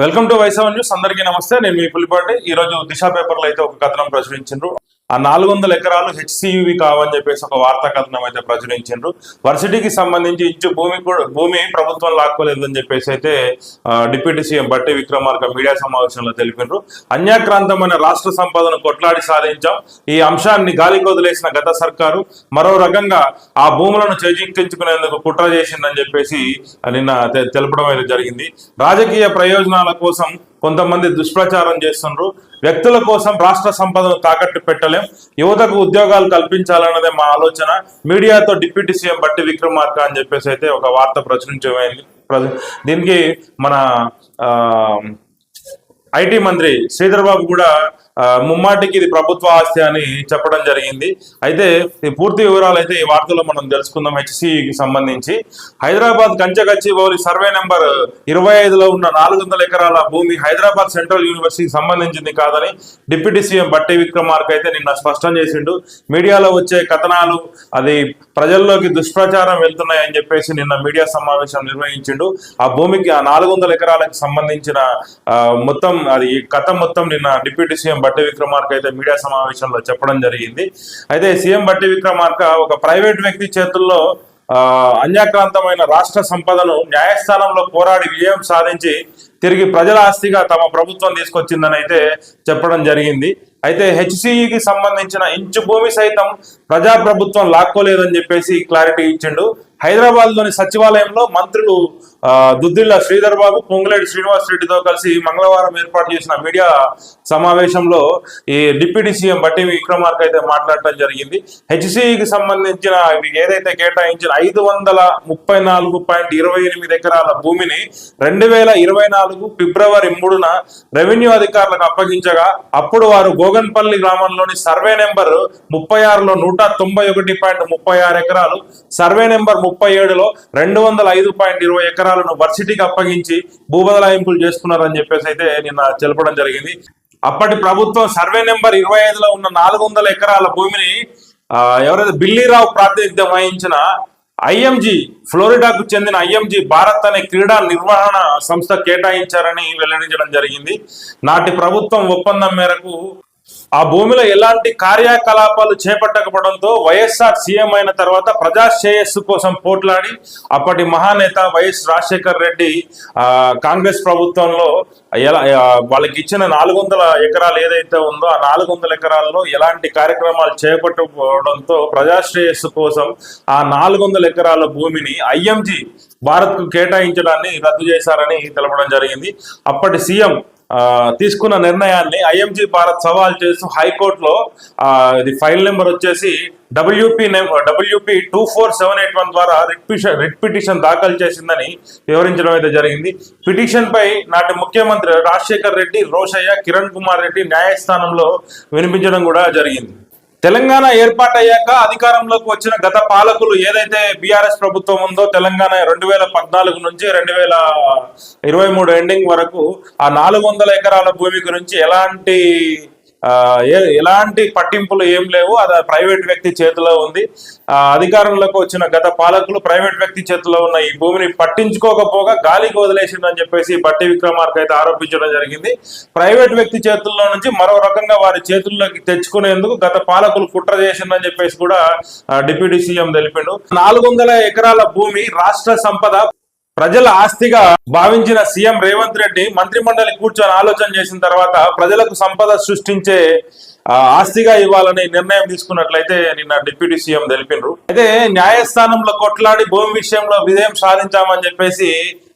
Welcome to వైసవ్ news. అందరికీ నమస్తే. నేను మీ పులిపాటి. ఈ రోజు దిశ పేపర్లో అయితే ఒక కథనం ప్రచురించారు ఆ నాలుగు వందల ఎకరాలు హెచ్సియువి కావని చెప్పేసి ఒక వార్తా కథనం అయితే ప్రచురించారు వర్సిటీకి సంబంధించి ఇంచు భూమి కూడా భూమి ప్రభుత్వం లాక్కోలేదని చెప్పేసి అయితే డిప్యూటీ సీఎం బట్టి విక్రమార్క మీడియా సమావేశంలో తెలిపారు అన్యాక్రాంతమైన రాష్ట్ర సంపదను కొట్లాడి సాధించాం. ఈ అంశాన్ని గాలికి వదిలేసిన గత సర్కారు మరో రకంగా ఆ భూములను చేజిక్కించుకునేందుకు కుట్ర చేసిందని చెప్పేసి నిన్న తెలపడం అయితే జరిగింది. రాజకీయ ప్రయోజనాల కోసం కొంతమంది దుష్ప్రచారం చేస్తున్నారు వ్యక్తుల కోసం రాష్ట్ర సంపదను తాకట్టు పెట్టలేం. యువతకు ఉద్యోగాలు కల్పించాలన్నదే మా ఆలోచన. మీడియాతో డిప్యూటీ సీఎం బట్టి విక్రమార్క అని చెప్పేసి అయితే ఒక వార్త ప్రచురించమైంది ప్ర- దీనికి మన ఆ, ఐటీ మంత్రి శ్రీధర్ బాబు కూడా ముమ్మాటికి ఇది ప్రభుత్వ ఆస్తి అని చెప్పడం జరిగింది. అయితే ఈ పూర్తి వివరాలు అయితే ఈ వార్తలో మనం తెలుసుకుందాం హెచ్సికి సంబంధించి. హైదరాబాద్ కంచగచ్చిబౌలి సర్వే నెంబర్ ఇరవై ఐదులో ఉన్న నాలుగు వందల ఎకరాల భూమి హైదరాబాద్ సెంట్రల్ యూనివర్సిటీకి సంబంధించింది కాదని డిప్యూటీ సీఎం బట్టి విక్రమార్క అయితే నిన్న స్పష్టం చేసిండు. మీడియాలో వచ్చే కథనాలు అది ప్రజల్లోకి దుష్ప్రచారం వెళ్తున్నాయని చెప్పేసి నిన్న మీడియా సమావేశం నిర్వహించిండు. ఆ భూమికి ఆ నాలుగు వందల ఎకరాలకు సంబంధించిన మొత్తం అది కథ మొత్తం నిన్న డిప్యూటీ సీఎం బట్టి విక్రమార్క అయితే మీడియా సమావేశంలో చెప్పడం జరిగింది. అయితే సీఎం బట్టి విక్రమార్క ఒక ప్రైవేట్ వ్యక్తి చేతుల్లో అన్యాక్రాంతమైన రాష్ట్ర సంపదను న్యాయస్థానంలో పోరాడి విజయం సాధించి తిరిగి ప్రజల ఆస్తిగా తమ ప్రభుత్వం తీసుకొచ్చిందని అయితే చెప్పడం జరిగింది. అయితే హెచ్సిఈకి సంబంధించిన ఇంచు భూమి సైతం ప్రజాప్రభుత్వం లాక్కోలేదని చెప్పేసి క్లారిటీ ఇచ్చిండు. హైదరాబాద్లోని సచివాలయంలో మంత్రులు దుద్దిళ్ళ శ్రీధర్ బాబు పొంగులేటి శ్రీనివాస్ రెడ్డితో కలిసి మంగళవారం ఏర్పాటు చేసిన మీడియా సమావేశంలో ఈ డిప్యూటీ సీఎం బట్టి విక్రమార్క అయితే మాట్లాడటం జరిగింది. హెచ్సిఈకి సంబంధించిన ఏదైతే కేటాయించిన ఐదు వందల ముప్పై నాలుగు పాయింట్ ఇరవై ఎనిమిది ఎకరాల భూమిని రెండు వేల ఇరవై నాలుగు ఫిబ్రవరి మూడున రెవెన్యూ అధికారులకు అప్పగించగా అప్పుడు వారు గోగన్పల్లి గ్రామంలోని సర్వే నెంబర్ ముప్పై ఆరులో నూట తొంభై ఒకటి పాయింట్ ముప్పై ఆరు ఎకరాలు సర్వే నెంబర్ ముప్పై ఏడులో రెండు వందల ఐదు పాయింట్ ఇరవై ఎకరాలను వర్సిటీకి అప్పగించి భూబదలాయింపులు చేసుకున్నారని చెప్పేసి అయితే నిన్న తెలపడం జరిగింది. అప్పటి ప్రభుత్వం సర్వే నెంబర్ ఇరవై ఐదులో ఉన్న నాలుగు వందల ఎకరాల భూమిని ఆ, ఎవరైతే బిల్లీరావు ప్రాతినిధ్యం వహించిన ఐఎంజీ ఫ్లోరిడాకు చెందిన ఐఎంజీ భారత్ అనే క్రీడా నిర్వహణ సంస్థ కేటాయించారని వెల్లడించడం జరిగింది. నాటి ప్రభుత్వం ఒప్పందం మేరకు ఆ భూమిలో ఎలాంటి కార్యకలాపాలు చేపట్టకపోవడంతో వైఎస్ఆర్ సీఎం అయిన తర్వాత ప్రజా శ్రేయస్సు కోసం పోట్లాడి అప్పటి మహానేత వైఎస్ రాజశేఖర్ రెడ్డి ఆ, కాంగ్రెస్ ప్రభుత్వంలో ఎలా వాళ్ళకి ఇచ్చిన నాలుగు వందల ఎకరాలు ఏదైతే ఉందో ఆ నాలుగు వందల ఎకరాల్లో ఎలాంటి కార్యక్రమాలు చేపట్టకపోవడంతో ప్రజా శ్రేయస్సు కోసం ఆ నాలుగు వందల ఎకరాల భూమిని ఐఎంజీ భారత్కు కేటాయించడాన్ని రద్దు చేశారని తెలపడం జరిగింది. అప్పటి సీఎం తీసుకున్న నిర్ణయాన్ని ఐఎంజీ భారత్ సవాల్ చేస్తూ హైకోర్టులో ఇది ఫైల్ నెంబర్ వచ్చేసి WP WP two four seven eight one ద్వారా రిట్ పిటిషన్ రిట్ పిటిషన్ దాఖలు చేసిందని వివరించడం అయితే జరిగింది. పిటిషన్ పై నాటి ముఖ్యమంత్రి రాజశేఖర్ రెడ్డి రోషయ్య కిరణ్ కుమార్ రెడ్డి న్యాయస్థానంలో వినిపించడం కూడా జరిగింది. తెలంగాణ ఏర్పాటయ్యాక అధికారంలోకి వచ్చిన గత పాలకులు ఏదైతే బీఆర్ఎస్ ప్రభుత్వం ఉందో తెలంగాణ రెండు వేల పద్నాలుగు నుంచి రెండు వేల ఇరవై మూడు ఎండింగ్ వరకు ఆ నాలుగు వందల ఎకరాల భూమి గురించి ఎలాంటి ఎలాంటి పట్టింపులు ఏం లేవు. అది ప్రైవేట్ వ్యక్తి చేతిలో ఉంది. ఆ, అధికారంలోకి వచ్చిన గత పాలకులు ప్రైవేట్ వ్యక్తి చేతిలో ఉన్న ఈ భూమిని పట్టించుకోకపోగా గాలికి వదిలేసిందని చెప్పేసి బట్టి విక్రమార్క అయితే ఆరోపించడం జరిగింది. ప్రైవేట్ వ్యక్తి చేతుల్లో నుంచి మరో రకంగా వారి చేతుల్లోకి తెచ్చుకునేందుకు గత పాలకులు కుట్ర చేసిందని చెప్పేసి కూడా డిప్యూటీ సీఎం తెలిపిండు. నాలుగు వందల ఎకరాల భూమి రాష్ట్ర సంపద ప్రజల ఆస్తిగా భావించిన సీఎం రేవంత్ రెడ్డి మంత్రి మండలి కూర్చొని ఆలోచన చేసిన తర్వాత ప్రజలకు సంపద సృష్టించే ఆస్తిగా ఇవ్వాలని నిర్ణయం తీసుకున్నట్లయితే నిన్న డిప్యూటీ సీఎం తెలిపినరు. అయితే న్యాయస్థానంలో కొట్లాడి భూమి విషయంలో విజయం సాధించామని చెప్పేసి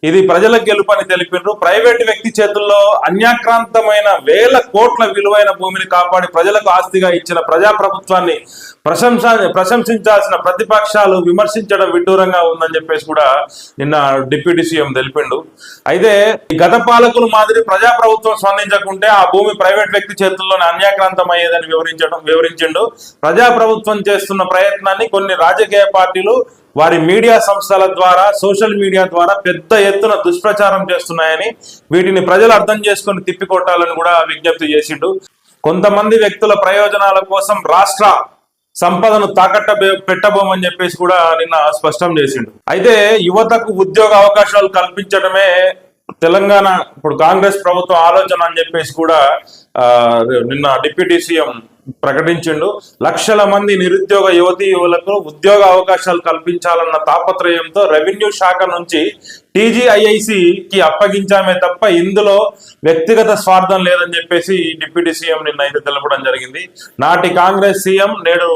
ఇది ప్రజల గెలుపని తెలిపినరు. ప్రైవేట్ వ్యక్తి చేతుల్లో అన్యాక్రాంతమైన వేల కోట్ల విలువైన భూమిని కాపాడి ప్రజలకు ఆస్తిగా ఇచ్చిన ప్రజాప్రభుత్వాన్ని ప్రశంస ప్రశంసించాల్సిన ప్రతిపక్షాలు విమర్శించడం విడ్డూరంగా ఉందని చెప్పేసి కూడా నిన్న డిప్యూటీ సీఎం తెలిపిండు. అయితే గత పాలకులు మాదిరి ప్రజాప్రభుత్వం స్పందించకుంటే ఆ భూమి ప్రైవేట్ వ్యక్తి చేతుల్లోనే అన్యాక్రాంతం అయ్యేదని వివరించడం వివరించిండు. ప్రజాప్రభుత్వం చేస్తున్న ప్రయత్నాన్ని కొన్ని రాజకీయ పార్టీలు వారి మీడియా సంస్థల ద్వారా సోషల్ మీడియా ద్వారా పెద్ద ఎత్తున దుష్ప్రచారం చేస్తున్నాయని వీటిని ప్రజలు అర్థం చేసుకొని తిప్పికొట్టాలని కూడా విజ్ఞప్తి చేసిండు. కొంతమంది వ్యక్తుల ప్రయోజనాల కోసం రాష్ట్ర సంపదను తాకట్ట పెట్టబోమని చెప్పేసి కూడా నిన్న స్పష్టం చేసిండు. అయితే యువతకు ఉద్యోగ అవకాశాలు కల్పించడమే తెలంగాణ ఇప్పుడు కాంగ్రెస్ ప్రభుత్వం ఆలోచన అని చెప్పేసి కూడా ఆ, నిన్న డిప్యూటీ సీఎం ప్రకటించిండు. లక్షల మంది నిరుద్యోగ యువతి యువలకు ఉద్యోగ అవకాశాలు కల్పించాలన్న తాపత్రయంతో రెవెన్యూ శాఖ నుంచి టీజీఐఐసి కి అప్పగించామే తప్ప ఇందులో వ్యక్తిగత స్వార్థం లేదని చెప్పేసి డిప్యూటీ సీఎం నిన్న అయితే తెలపడం జరిగింది. నాటి కాంగ్రెస్ సీఎం నేడు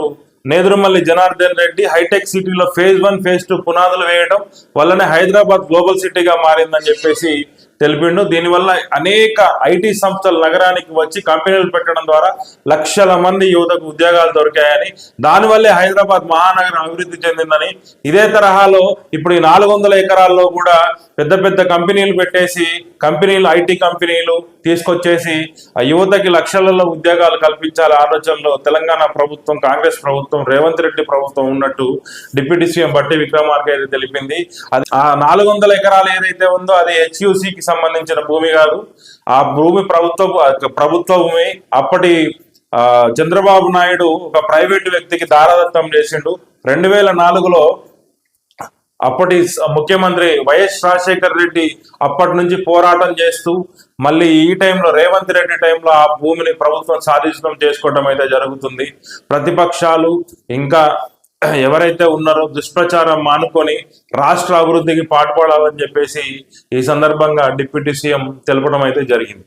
నేదురుమల్లి జనార్దన్ రెడ్డి హైటెక్ సిటీలో ఫేజ్ వన్ ఫేజ్ టూ పునాదులు వేయడం వల్లనే హైదరాబాద్ గ్లోబల్ సిటీగా మారిందని చెప్పేసి తెలిపిండు. దీనివల్ల అనేక ఐటీ సంస్థలు నగరానికి వచ్చి కంపెనీలు పెట్టడం ద్వారా లక్షల మంది యువతకు ఉద్యోగాలు దొరికాయని దానివల్లే హైదరాబాద్ మహానగరం అభివృద్ధి చెందిందని ఇదే తరహాలో ఇప్పుడు ఈ నాలుగు వందల ఎకరాల్లో కూడా పెద్ద పెద్ద కంపెనీలు పెట్టేసి కంపెనీలు ఐటీ కంపెనీలు తీసుకొచ్చేసి ఆ యువతకి లక్షలలో ఉద్యోగాలు కల్పించాలి ఆలోచనలో తెలంగాణ ప్రభుత్వం కాంగ్రెస్ ప్రభుత్వం రేవంత్ రెడ్డి ప్రభుత్వం ఉన్నట్టు డిప్యూటీ సీఎం బట్టి విక్రమార్క అయితే తెలిపింది. అది ఆ నాలుగు వందల ఎకరాలు ఏదైతే ఉందో అది హెచ్యుసికి సంబంధించిన భూమి కాదు. ఆ భూమి ప్రభుత్వ ప్రభుత్వ భూమి అప్పటి ఆ, చంద్రబాబు నాయుడు ఒక ప్రైవేటు వ్యక్తికి దారాదత్తం చేసిండు. రెండు వేల నాలుగులో అప్పటి ముఖ్యమంత్రి వైఎస్ రాజశేఖర్ రెడ్డి అప్పటి నుంచి పోరాటం చేస్తూ మళ్ళీ ఈ టైంలో రేవంత్ రెడ్డి టైంలో ఆ భూమిని ప్రభుత్వం సాధించడం చేసుకోవడం అయితే జరుగుతుంది. ప్రతిపక్షాలు ఇంకా ఎవరైతే ఉన్నారో దుష్ప్రచారం మానుకొని రాష్ట్ర అభివృద్ధికి పాటుపడాలని చెప్పేసి ఈ సందర్భంగా డిప్యూటీ సీఎం తెలపడం అయితే జరిగింది.